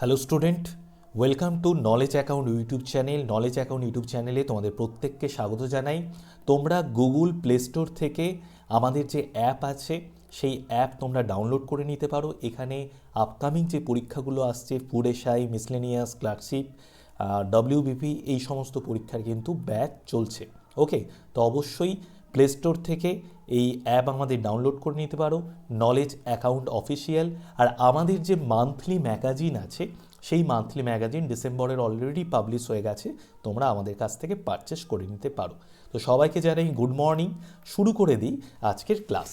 Hello student welcome to knowledge account YouTube channel knowledge account YouTube চ্যানেলে তোমাদের প্রত্যেককে স্বাগত জানাই। তোমরা গুগল প্লে স্টোর থেকে আমাদের যে অ্যাপ আছে, সেই অ্যাপ তোমরা ডাউনলোড করে নিতে পারো। এখানে আপকামিং যে পরীক্ষাগুলো আসছে food SI miscellaneous clerkship WBP এই সমস্ত পরীক্ষার কিন্তু ব্যাচ চলছে। ওকে তো অবশ্যই প্লে স্টোর থেকে এই অ্যাপ আমাদের ডাউনলোড করে নিতে পারো। নলেজ অ্যাকাউন্ট অফিসিয়াল আর আমাদের যে মান্থলি ম্যাগাজিন আছে, সেই মান্থলি ম্যাগাজিন ডিসেম্বরের অলরেডি পাবলিশ হয়ে গেছে। তোমরা আমাদের কাছ থেকে পারচেস করে নিতে পারো। তো সবাইকে জানাই গুড মর্নিং শুরু করে দিই আজকের ক্লাস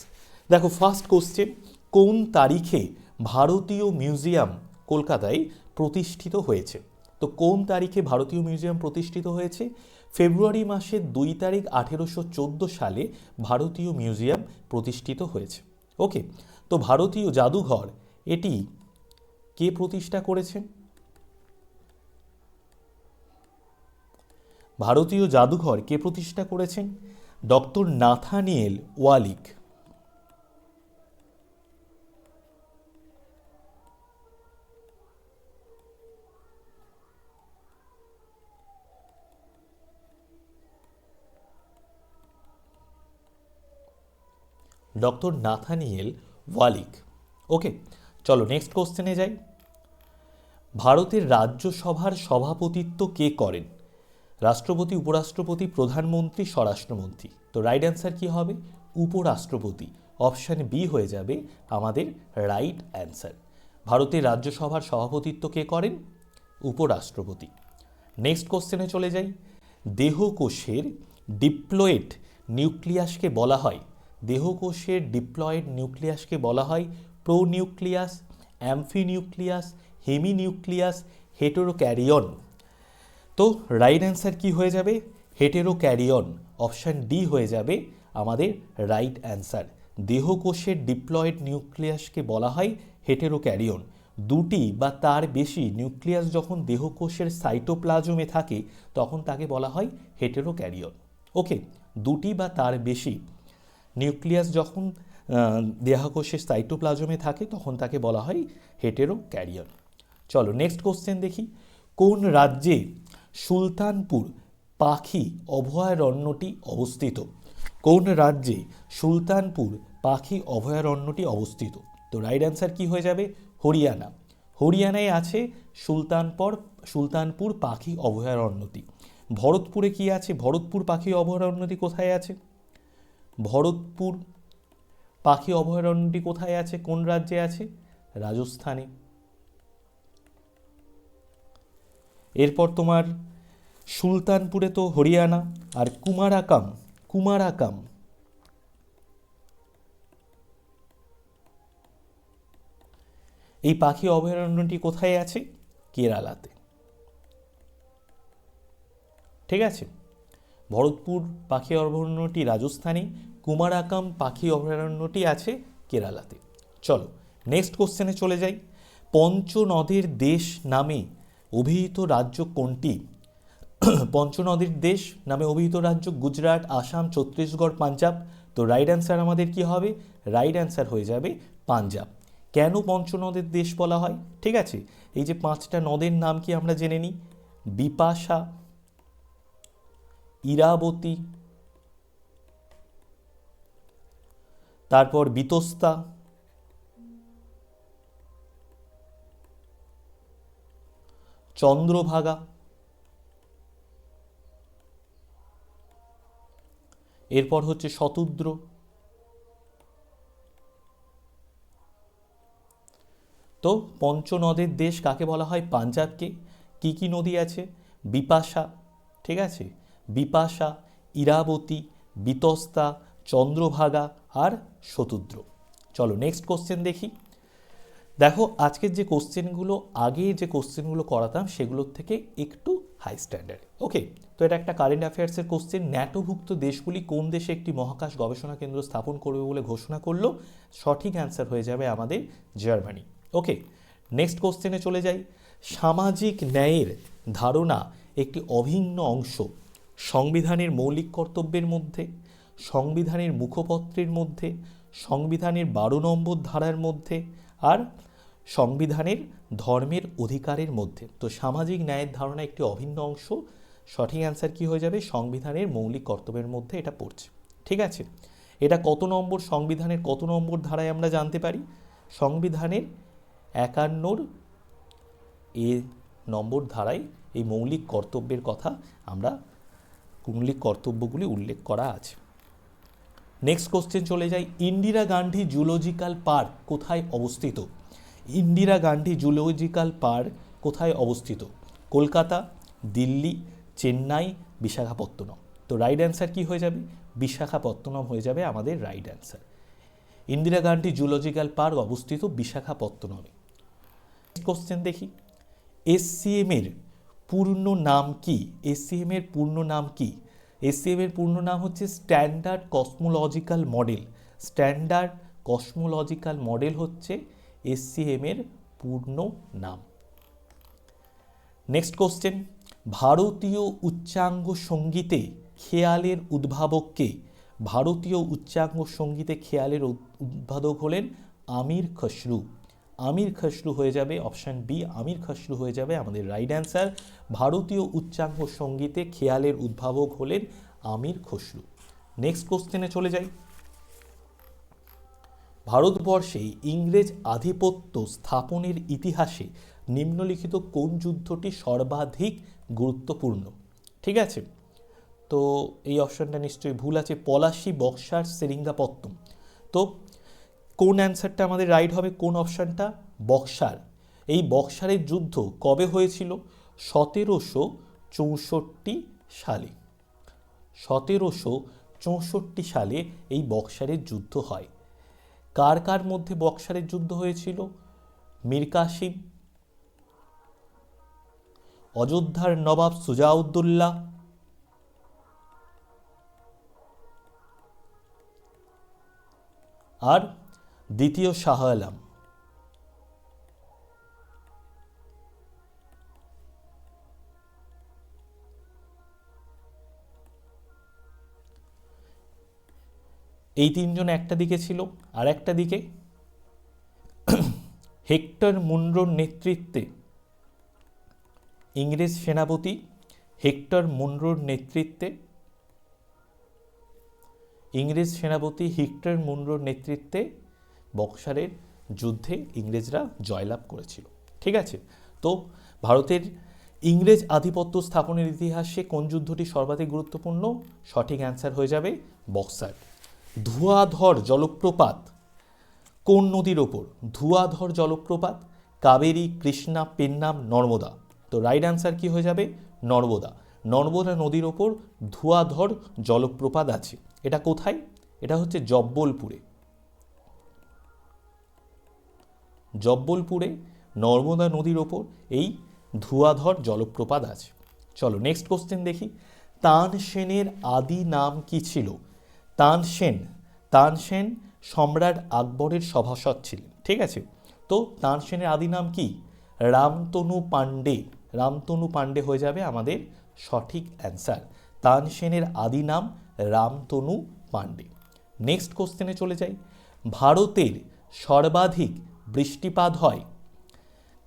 দেখো ফার্স্ট কোশ্চেন কোন তারিখে ভারতীয় মিউজিয়াম কলকাতায় প্রতিষ্ঠিত হয়েছে? তো কোন তারিখে ভারতীয় মিউজিয়াম প্রতিষ্ঠিত হয়েছে? ফেব্রুয়ারি মাসের দুই তারিখ আঠেরোশো চোদ্দ সালে ভারতীয় মিউজিয়াম প্রতিষ্ঠিত হয়েছে। ওকে, তো ভারতীয় জাদুঘর, এটি কে প্রতিষ্ঠা করেছেন ভারতীয় জাদুঘর কে প্রতিষ্ঠা করেছেন? Doctor Nathaniel Wallich. Doctor Nathaniel Wallich. Okay, চলো নেক্সট কোশ্চেনে যাই। ভারতের রাজ্যসভার সভাপতিত্ব কে করেন? রাষ্ট্রপতি, উপরাষ্ট্রপতি, প্রধানমন্ত্রী, স্বরাষ্ট্রমন্ত্রী। তো রাইট অ্যান্সার কি হবে? উপরাষ্ট্রপতি। অপশান বি হয়ে যাবে আমাদের রাইট অ্যান্সার ভারতের রাজ্যসভার সভাপতিত্ব কে করেন? উপরাষ্ট্রপতি। নেক্সট কোশ্চেনে চলে যাই। দেহকোষের ডিপ্লয়েড নিউক্লিয়াসকে বলা হয়। দেহকোষের ডিপ্লয়েড নিউক্লিয়াসকে বলা হয় প্রোনিউক্লিয়াস, অ্যামফিনিউক্লিয়াস, হেমিনিউক্লিয়াস, হেটেরোক্যারিয়ন। তো রাইট অ্যান্সার কি হয়ে যাবে? হেটেরোক্যারিয়ন অপশান ডি হয়ে যাবে আমাদের রাইট অ্যান্সার দেহকোষের ডিপ্লয়েড নিউক্লিয়াসকে বলা হয় হেটেরোক্যারিয়ন। দুটি বা তার বেশি নিউক্লিয়াস যখন দেহকোষের সাইটোপ্লাজমে থাকে, তখন তাকে বলা হয় হেটেরোক্যারিয়ন। ওকে দুটি বা তার বেশি নিউক্লিয়াস যখন দেহাকোষের সাইটোপ্লাজমে থাকে, তখন তাকে বলা হয় হেটেরো ক্যারিয়ার চলো নেক্সট কোশ্চেন দেখি। কোন রাজ্যে সুলতানপুর পাখি অভয়ারণ্যটি অবস্থিত? কোন রাজ্যে সুলতানপুর পাখি অভয়ারণ্যটি অবস্থিত? তো রাইট অ্যান্সার কি হয়ে যাবে? হরিয়ানা। হরিয়ানায় আছে সুলতানপর, সুলতানপুর পাখি অভয়ারণ্যটি। ভরতপুরে কি আছে? ভরতপুর পাখি অভয়ারণ্যটি কোথায় আছে? ভরতপুর। পাখি অভয়ারণ্যটি কোথায় আছে? কোন রাজ্যে আছে? রাজস্থানে। এরপর তোমার সুলতানপুরে তো হরিয়ানা, আর কুমারাকাম কুমারাকাম। এই পাখি অভয়ারণ্যটি কোথায় আছে? কেরালাতে। ঠিক আছে? ভরতপুর পাখি অভয়ারণ্যটি রাজস্থানে, কুমারাকাম পাখি অভয়ারণ্যটি আছে কেরালাতে। চলো নেক্সট কোশ্চেনে চলে যাই। পঞ্চনদের দেশ নামে অভিহিত রাজ্য কোনটি? পঞ্চনদীর দেশ নামে অভিহিত রাজ্য গুজরাট, আসাম, ছত্তিশগড়, পাঞ্জাব। তো রাইট অ্যান্সার আমাদের কি হবে? রাইট অ্যান্সার হয়ে যাবে পাঞ্জাব। কেন পঞ্চনদের দেশ বলা হয়? ঠিক আছে, এই যে পাঁচটা নদের নাম কি আমরা জেনে নিই? বিপাশা ইরাবতী, তারপর বিতস্তা, চন্দ্রভাগা, এরপর হচ্ছে শতুদ্র, তো পঞ্চনদের দেশ কাকে বলা হয়? পাঞ্জাবকে। কি কি নদী আছে? বিপাশা, ঠিক আছে? বিপাশা, ইরাবতী, বিতস্তা, চন্দ্রভাগা আর শতুদ্র। চলো নেক্সট কোশ্চেন দেখি। দেখো, আজকের যে কোশ্চেনগুলো আগে যে কোশ্চেনগুলো করাতাম, সেগুলোর থেকে একটু হাই স্ট্যান্ডার্ড ওকে তো এটা একটা কারেন্ট অ্যাফেয়ার্সের কোশ্চেন ন্যাটোভুক্ত দেশগুলি কোন দেশে একটি মহাকাশ গবেষণা কেন্দ্র স্থাপন করবে বলে ঘোষণা করল? সঠিক অ্যান্সার হয়ে যাবে আমাদের জার্মানি। ওকে নেক্সট কোশ্চেনে চলে যাই। সামাজিক ন্যায়ের ধারণা একটি অভিন্ন অংশ। সংবিধানের মৌলিক কর্তব্যের মধ্যে, সংবিধানের মুখপত্রের মধ্যে, সংবিধানের বারো নম্বর ধারার মধ্যে আর সংবিধানের ধর্মের অধিকারের মধ্যে। তো সামাজিক ন্যায়ের ধারণা একটি অভিন্ন অংশ। সঠিক অ্যান্সার কি হয়ে যাবে? সংবিধানের মৌলিক কর্তব্যের মধ্যে এটা পড়ছে। ঠিক আছে? এটা কত নম্বর? সংবিধানের কত নম্বর ধারায় আমরা জানতে পারি? সংবিধানের একান্নর এ নম্বর ধারায় এই মৌলিক কর্তব্যের কথা আমরা মৌলিক কর্তব্যগুলি উল্লেখ করা আছে। নেক্সট কোশ্চেন চলে যাই ইন্দিরা গান্ধী জুলজিক্যাল পার্ক কোথায় অবস্থিত? ইন্দিরা গান্ধী জুলজিক্যাল পার্ক কোথায় অবস্থিত? কলকাতা, দিল্লি, চেন্নাই, বিশাখাপত্তনম। তো রাইট অ্যান্সার কি হয়ে যাবে? বিশাখাপত্তনম হয়ে যাবে আমাদের right answer Indira Gandhi zoological park অবস্থিত বিশাখাপত্তনমে। কোশ্চেন দেখি। এসসিএম এর পূর্ণ নাম কি? এসসিএম এর পূর্ণ নাম কি? এসসিএম এর পূর্ণ নাম হচ্ছে standard cosmological model standard cosmological model হচ্ছে এসসিএম এর পূর্ণ নাম। নেক্সট কোশ্চেন ভারতীয় উচ্চাঙ্গ সঙ্গীতে খেয়ালের উদ্ভাবককে ভারতীয় উচ্চাঙ্গ সঙ্গীতে খেয়ালের উদ্ভাবক হলেন আমির খসরু। আমির খসরু হয়ে যাবে অপশান বি আমির খসরু হয়ে যাবে আমাদের রাইট অ্যান্সার ভারতীয় উচ্চাঙ্গ সঙ্গীতে খেয়ালের উদ্ভাবক হলেন আমির খসরু। নেক্সট কোশ্চেনে চলে যাই। ভারতবর্ষে ইংরেজ আধিপত্য স্থাপনের ইতিহাসে নিম্নলিখিত কোন যুদ্ধটি সর্বাধিক গুরুত্বপূর্ণ? ঠিক আছে? তো এই অপশনটা নিশ্চয়ই ভুল আছে। পলাশি, বক্সার, সেরিঙ্গাপত্তম। তো কোন অ্যান্সারটা আমাদের রাইট হবে, কোন অপশানটা? বক্সার। এই বক্সারের যুদ্ধ কবে হয়েছিল? সতেরোশো চৌষট্টি সালে। সতেরোশো চৌষট্টি সালে এই বক্সারের যুদ্ধ হয়। কার কার মধ্যে বক্সারের যুদ্ধ হয়েছিল? মীর কাসিম, অযোধ্যার নবাব সুজাউদ্দৌল্লা আর দ্বিতীয় শাহ আলম। এই তিনজন একটা দিকে ছিল, আর একটা দিকে হেক্টর মুন্ড্রোর নেতৃত্বে ইংরেজ সেনাপতি হেক্টর মুন্ড্রোর নেতৃত্বে ইংরেজ সেনাপতি হিক্টর মুন্ড্রোর নেতৃত্বে বক্সারের যুদ্ধে ইংরেজরা জয়লাভ করেছিল। ঠিক আছে? তো ভারতের ইংরেজ আধিপত্য স্থাপনের ইতিহাসে কোন যুদ্ধটি সর্বাধিক গুরুত্বপূর্ণ? সঠিক অ্যান্সার হয়ে যাবে বক্সার। ধোঁয়াধর জলপ্রপাত কোন নদীর ওপর? ধোঁয়াধর জলপ্রপাত, কাবেরী, কৃষ্ণা, পেন্নাম, নর্মদা। তো রাইট অ্যান্সার কি হয়ে যাবে? নর্মদা। নর্মদা নদীর ওপর ধোঁয়াধর জলপ্রপাত আছে। এটা কোথায়? এটা হচ্ছে জব্বলপুরে। জব্বলপুরে নর্মদা নদীর ওপর এই ধুয়াধর জলপ্রপাত আছে। চলো নেক্সট কোশ্চেন দেখি। তানসেনের আদি নাম কি ছিল? তান তানসেন তানসেন সম্রাট আকবরের সভাসদ ছিলেন, ঠিক আছে? তো তানসেনের আদি নাম কি? রামতনু পাণ্ডে। রামতনু পাণ্ডে হয়ে যাবে আমাদের সঠিক অ্যান্সার তানসেনের আদি নাম রামতনু পাণ্ডে। নেক্সট কোশ্চেনে চলে যাই। ভারতের সর্বাধিক বৃষ্টিপাত হয়।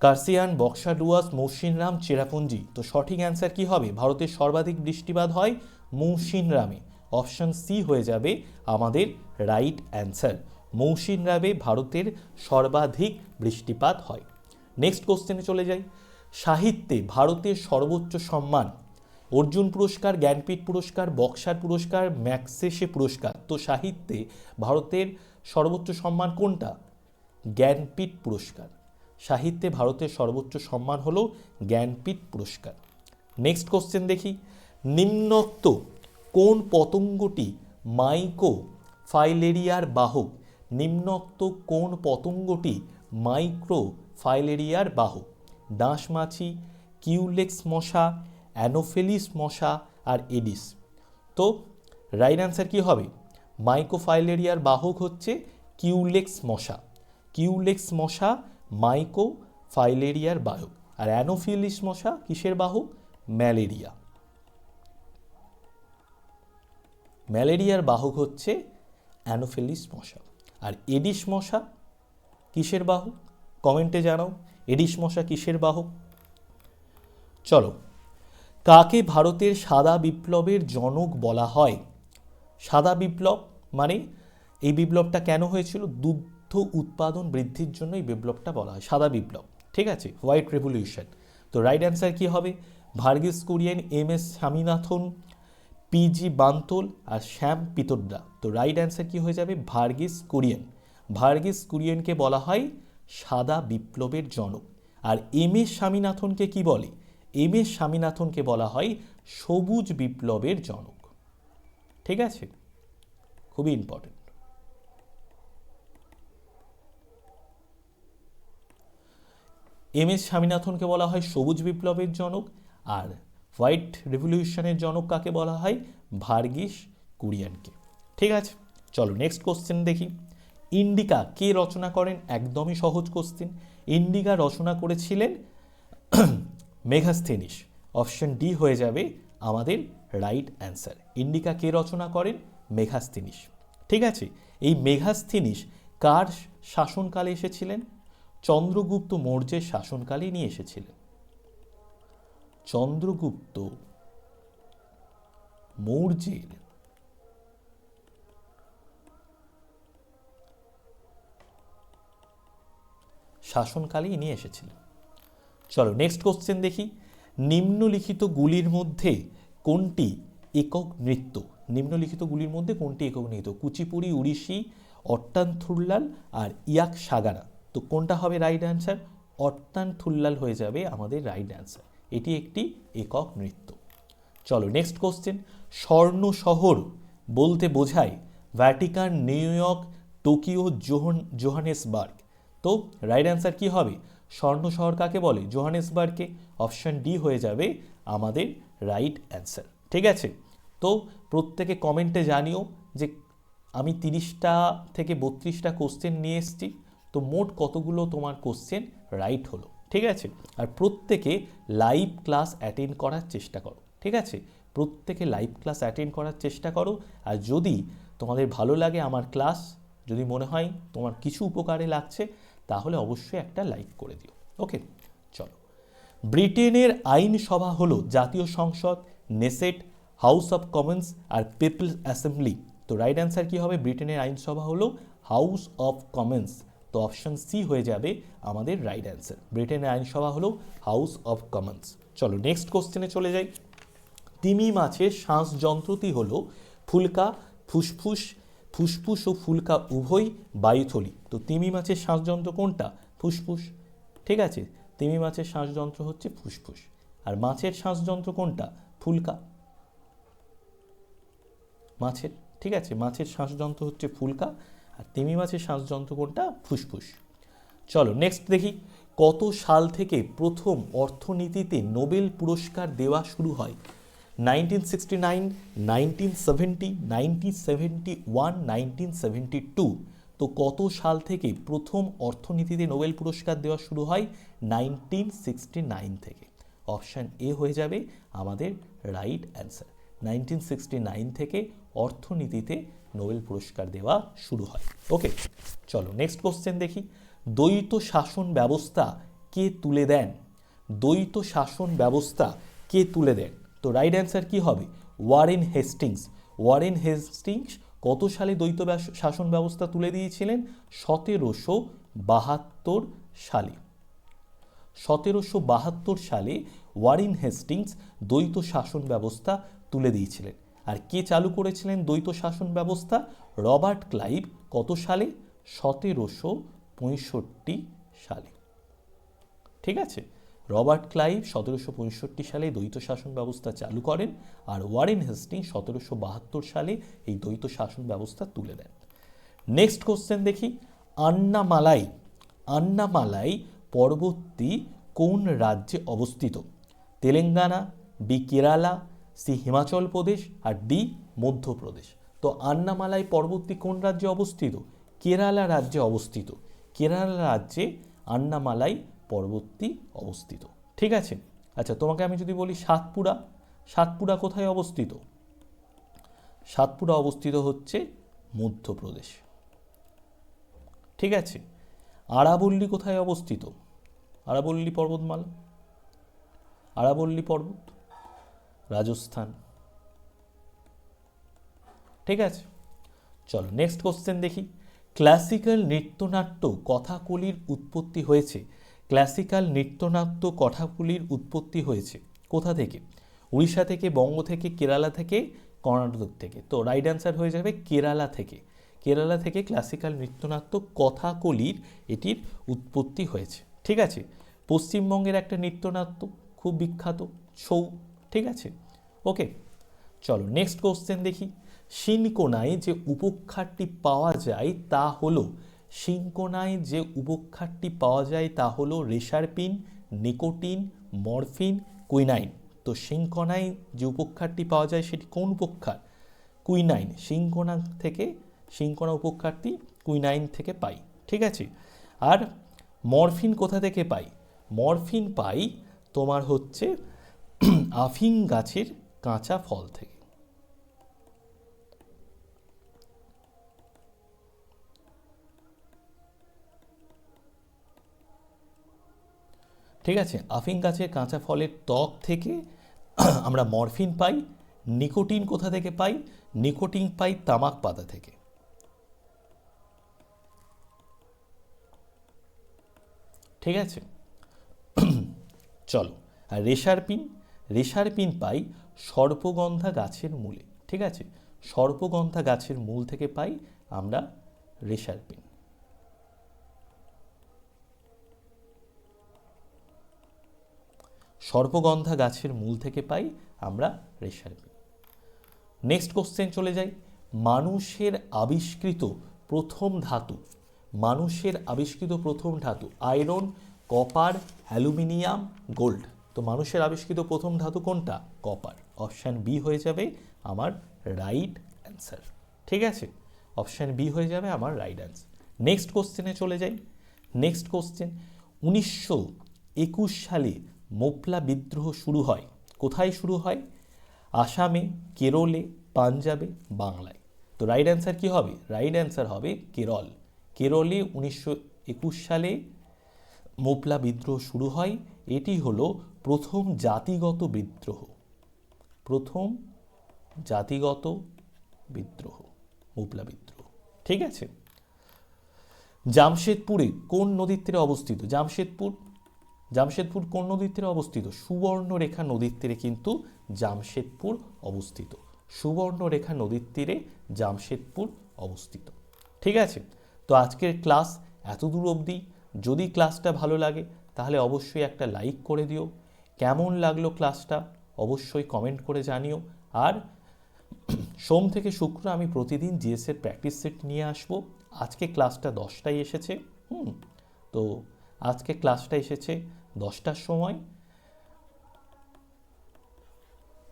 কার্সিয়ান বক্সা বক্সাডুয়াস মৌসিনরাম চেরাপুঞ্জি। তো সঠিক অ্যান্সার কি হবে? ভারতের সর্বাধিক বৃষ্টিপাত হয় মৌসিনরামে অপশন সি হয়ে যাবে আমাদের রাইট অ্যান্সার। মৌসিনরামে ভারতের সর্বাধিক বৃষ্টিপাত হয়। নেক্সট কোশ্চেনে চলে যাই। সাহিত্যে ভারতের সর্বোচ্চ সম্মান। অর্জুন পুরস্কার, জ্ঞানপীঠ পুরস্কার, বক্সার পুরস্কার, ম্যাক্সেসে পুরস্কার। তো সাহিত্যে ভারতের সর্বোচ্চ সম্মান কোনটা? জ্ঞানপীঠ পুরস্কার। সাহিত্যে ভারতের সর্বোচ্চ সম্মান হলো জ্ঞানপীঠ পুরস্কার। নেক্সট কোশ্চেন দেখি। নিম্নোক্ত কোন পতঙ্গটি মাইকো ফাইলেরিয়ার বাহক? নিম্নোক্ত কোন পতঙ্গটি মাইক্রো ফাইলেরিয়ার বাহক? ডাঁশ মাছি কিউলেক্স মশা, অ্যানোফেলিস মশা আর এডিস। তো রাইট অ্যান্সার কী হবে? মাইকোফাইলেরিয়ার বাহক হচ্ছে কিউলেক্স মশা। কিউলেক্স মশা, মাইকো, ফাইলেরিয়ার বাহক আর অ্যানোফিলিস মশা কিসের বাহক ম্যালেরিয়া। ম্যালেরিয়ার বাহক হচ্ছে অ্যানোফিলিস মশা। আর এডিস মশা কিসের বাহক কমেন্টে জানাও, এডিস মশা কিসের বাহক চলো, কাকে ভারতের সাদা বিপ্লবের জনক বলা হয়? সাদা বিপ্লব মানে এই বিপ্লবটা কেন হয়েছিল? দুগ্ধ উৎপাদন বৃদ্ধির জন্য এই বিপ্লবটা বলা হয়, সাদা বিপ্লব। ঠিক আছে? হোয়াইট রেভলিউশন তো রাইট অ্যান্সার কী হবে? Verghese Kurien, M S Swaminathan PG বান্তল আর শ্যাম পিতোড্ডা। তো রাইট অ্যান্সার কী হয়ে যাবে? ভার্গিস কুরিয়েন। ভার্গিস কুরিয়েনকে বলা হয় সাদা বিপ্লবের জনক। আর এম এস স্বামীনাথনকে কি বলে? এম এস স্বামীনাথনকে বলা হয় সবুজ বিপ্লবের জনক। ঠিক আছে? খুবই ইম্পর্টেন্ট এম এস স্বামীনাথনকে বলা হয় সবুজ বিপ্লবের জনক আর হোয়াইট রেভলিউশনের জনক কাকে বলা হয়? ভার্গিস কুরিয়ানকে। ঠিক আছে, চলো নেক্সট কোশ্চেন দেখি। ইন্ডিকা কে রচনা করেন? একদমই সহজ কোশ্চেন ইন্ডিকা রচনা করেছিলেন মেঘাস্থেনিস। অপশন ডি হয়ে যাবে আমাদের রাইট অ্যান্সার ইন্ডিকা কে রচনা করেন? মেঘাস্থিনিস। ঠিক আছে, এই মেঘাস্থিনিস কার শাসনকালে এসেছিলেন? চন্দ্রগুপ্ত মৌর্যের শাসনকালে নিয়ে এসেছিলেন। চন্দ্রগুপ্ত মৌর্যের শাসনকালেই নিয়ে এসেছিলেন। চলো নেক্সট কোশ্চেন দেখি। নিম্নলিখিতগুলির মধ্যে কোনটি একক নৃত্য? নিম্নলিখিতগুলির মধ্যে কোনটি একক নৃত্য? কুচিপুড়ি, উড়িষ্যি অট্টান থুল্লাল আর ইয়াক সাগারা তো কোনটা হবে রাইট অ্যান্সার অট্টান থুল্লাল হয়ে যাবে আমাদের রাইট অ্যান্সার এটি একটি একক নৃত্য। চলো নেক্সট কোশ্চেন স্বর্ণ শহর বলতে বোঝায় Vatican New York Tokyo John Johannesburg তো রাইট অ্যান্সার কি হবে? স্বর্ণ শহর কাকে বলে? জোহানেসবার্গকে অপশন ডি হয়ে যাবে আমাদের রাইট অ্যান্সার ঠিক আছে? তো প্রত্যেকে কমেন্টে জানিও যে আমি তিরিশটা থেকে বত্রিশটা কোশ্চেন নিয়ে এসেছি। তো মোট কতগুলো তোমার কোশ্চেন রাইট হলো, ঠিক আছে? আর প্রত্যেকে লাইভ ক্লাস অ্যাটেন্ড করার চেষ্টা করো, ঠিক আছে? প্রত্যেকে লাইভ ক্লাস অ্যাটেন্ড করার চেষ্টা করো, আর যদি তোমাদের ভালো লাগে আমার ক্লাস যদি মনে হয় তোমার কিছু উপকারে লাগছে, তাহলে অবশ্যই একটা লাইক করে দিও ওকে চলো। ব্রিটেনের আইনসভা হলো জাতীয় সংসদ, নেসেট, হাউস অফ কমন্স আর পিপলস অ্যাসেম্বলি। তো রাইট অ্যান্সার কী হবে? ব্রিটেনের আইনসভা হলো হাউস অফ কমন্স। তো অপশন সি হয়ে যাবে আমাদের রাইট অ্যান্সার ব্রিটেনের আইনসভা হলো হাউস অফ কমন্স চলো নেক্সট কোশ্চেনে চলে যাই। তিমি মাছের শ্বাসযন্ত্রটি হলো ফুলকা, ফুসফুস ফুসফুস ও ফুলকা উভয় বায়ুথলি। তো তিমি মাছের শ্বাসযন্ত্র কোনটা? ফুসফুস। ঠিক আছে? তিমি মাছের শ্বাসযন্ত্র হচ্ছে ফুসফুস। আর মাছের শ্বাসযন্ত্র কোনটা? ফুলকা। মাছের। ঠিক আছে? মাছের শ্বাসযন্ত্র হচ্ছে ফুলকা। আর তিমি মাছের শ্বাসযন্ত্র কোনটা? ফুসফুস। চলো নেক্সট দেখি, কত সাল থেকে প্রথম অর্থনীতিতে নোবেল পুরস্কার দেওয়া শুরু হয়? Nineteen sixty nine nineteen seventy nineteen seventy one nineteen seventy two তো কত সাল থেকে প্রথম অর্থনীতিতে নোবেল পুরস্কার দেওয়া শুরু হয়? নাইনটিন সিক্সটি নাইন থেকে। অপশান এ হয়ে যাবে আমাদের right answer nineteen sixty nine থেকে অর্থনীতিতে নোবেল পুরস্কার দেওয়া শুরু হয়। ওকে চলো নেক্সট কোশ্চেন দেখি। দ্বৈত শাসন ব্যবস্থা কে তুলে দেন? দ্বৈত শাসন ব্যবস্থা কে তুলে দেন? তো রাইট অ্যান্সার কি হবে? ওয়ারেন হেস্টিংস ওয়ারেন হেস্টিংস কত সালে দ্বৈত শাসন ব্যবস্থা তুলে দিয়েছিলেন? সতেরোশো বাহাত্তর সালে। সতেরোশো বাহাত্তর সালে ওয়ারেন হেস্টিংস দ্বৈত শাসন ব্যবস্থা তুলে দিয়েছিলেন। আর কে চালু করেছিলেন দ্বৈত শাসন ব্যবস্থা? রবার্ট ক্লাইভ কত সালে? সতেরোশো পঁয়ষট্টি সালে। ঠিক আছে? রবার্ট ক্লাইভ সতেরোশো পঁয়ষট্টি সালে দ্বৈত শাসন ব্যবস্থা চালু করেন আর ওয়ারেন হেস্টিং সতেরোশো বাহাত্তর সালে এই দ্বৈত শাসন ব্যবস্থা তুলে দেন। নেক্সট কোশ্চেন দেখি। আন্নামালাই আন্নামালাই পরবর্তী কোন রাজ্যে অবস্থিত? তেলেঙ্গানা, বি কেরালা সি হিমাচল প্রদেশ আর ডি মধ্যপ্রদেশ। তো আন্নামালাই পরবর্তী কোন রাজ্যে অবস্থিত? কেরালা রাজ্যে অবস্থিত। কেরালা রাজ্যে আন্নামালাই পর্বতটি অবস্থিত। ঠিক আছে? আচ্ছা তোমাকে আমি যদি বলি সাতপুরা। সাতপুরা কোথায় অবস্থিত? সাতপুরা অবস্থিত হচ্ছে মধ্যপ্রদেশ। ঠিক আছে? আরাবল্লী কোথায় অবস্থিত? আরাবল্লী পর্বতমালা। আরাবল্লী পর্বত। রাজস্থান। ঠিক আছে? চলো নেক্সট কোশ্চেন দেখি। ক্লাসিক্যাল নৃত্যনাট্য কথাকলির উৎপত্তি হয়েছে। ক্লাসিক্যাল নৃত্যনাট্য কথাকলির উৎপত্তি হয়েছে। কোথা থেকে? উড়িষ্যা থেকে, বঙ্গ থেকে, কেরালা থেকে, কর্ণাটক থেকে। তো রাইট অ্যান্সার হয়ে যাবে কেরালা থেকে। কেরালা থেকে ক্লাসিক্যাল নৃত্যনাট্য কথাকলির এটির উৎপত্তি হয়েছে। ঠিক আছে? পশ্চিমবঙ্গের একটা নৃত্যনাট্য, খুব বিখ্যাত, ছৌ। ঠিক আছে? ওকে চলো নেক্সট কোশ্চেন দেখি। শিনকোনায় যে উপক্ষারটি পাওয়া যায় তা হলো, শিনকোনায় যে উপক্ষারটি পাওয়া যায় তা হলো রেসারপিন নিকোটিন, মরফিন, কুইনাইন। তো শিংকোনায় যে উপক্ষারটি পাওয়া যায় সেটি কোন উপক্ষার কুইনাইন। শিংকোনা থেকে শিংকোনা উপক্ষারটি কুইনাইন থেকে পাই, ঠিক আছে? আর মরফিন কোথা থেকে পাই? মরফিন পাই তোমার হচ্ছে আফিং গাছের কাঁচা ফল থেকে। ঠিক আছে, আফিং গাছের কাঁচা ফলের ত্বক থেকে আমরা মরফিন পাই, নিকোটিন কোথা থেকে পাই? নিকোটিন পাই তামাক পাতা থেকে। ঠিক আছে? চলো, আর রেশারপিন রেশারপিন পাই সর্পগন্ধা গাছের মূলে, ঠিক আছে? সর্পগন্ধা গাছের মূল থেকে পাই আমরা রেশারপিন সর্পগন্ধা গাছের মূল থেকে পাই আমরা রেশারপিন নেক্সট কোশ্চেন চলে যাই। মানুষের আবিষ্কৃত প্রথম ধাতু, মানুষের আবিষ্কৃত প্রথম ধাতু আয়রন কপার অ্যালুমিনিয়াম গোল্ড তো মানুষের আবিষ্কৃত প্রথম ধাতু কোনটা? কপার। অপশান বি হয়ে যাবে আমার রাইট অ্যান্সার। ঠিক আছে? অপশান বি হয়ে যাবে আমার রাইট অ্যান্সার। নেক্সট কোশ্চেনে চলে যাই। Next question. উনিশশো একুশ সালে মোপলা বিদ্রোহ শুরু হয়। কোথায় শুরু হয়? আসামে, কেরলে, পাঞ্জাবে, বাংলায়। তো রাইট অ্যান্সার কী হবে? রাইট অ্যান্সার হবে কেরল। কেরলে উনিশশো একুশ সালে মোপলা বিদ্রোহ শুরু হয়। এটি হলো প্রথম জাতিগত বিদ্রোহ। প্রথম জাতিগত বিদ্রোহ মোপলা বিদ্রোহ। ঠিক আছে? জামশেদপুরে কোন নদীর তীরে অবস্থিত? জামশেদপুর জামশেদপুর কোন নদীর তীরে অবস্থিত? সুবর্ণরেখা নদীর তীরে কিন্তু জামশেদপুর অবস্থিত। সুবর্ণরেখা নদীর তীরে জামশেদপুর অবস্থিত। ঠিক আছে? তো আজকের ক্লাস এত দূর অবধি। যদি ক্লাসটা ভালো লাগে, তাহলে অবশ্যই একটা লাইক করে দিও। কেমন লাগল ক্লাসটা অবশ্যই কমেন্ট করে জানিও। আর সোম থেকে শুক্র আমি প্রতিদিন জিএসের প্র্যাকটিস সেট নিয়ে আসব। আজকে ক্লাসটা দশটায় এসেছে, হুম, তো আজকে ক্লাসটা এসেছে দশটার সময়।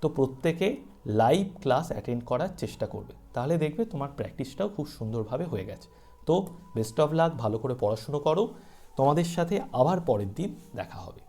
তো প্রত্যেকে লাইভ ক্লাস অ্যাটেন্ড করার চেষ্টা করবে। তাহলে দেখবে তোমার প্র্যাকটিসটাও খুব সুন্দরভাবে হয়ে গেছে। তো বেস্ট অফ লাক ভালো করে পড়াশুনো করো। তোমাদের সাথে আবার পরের দিন দেখা হবে।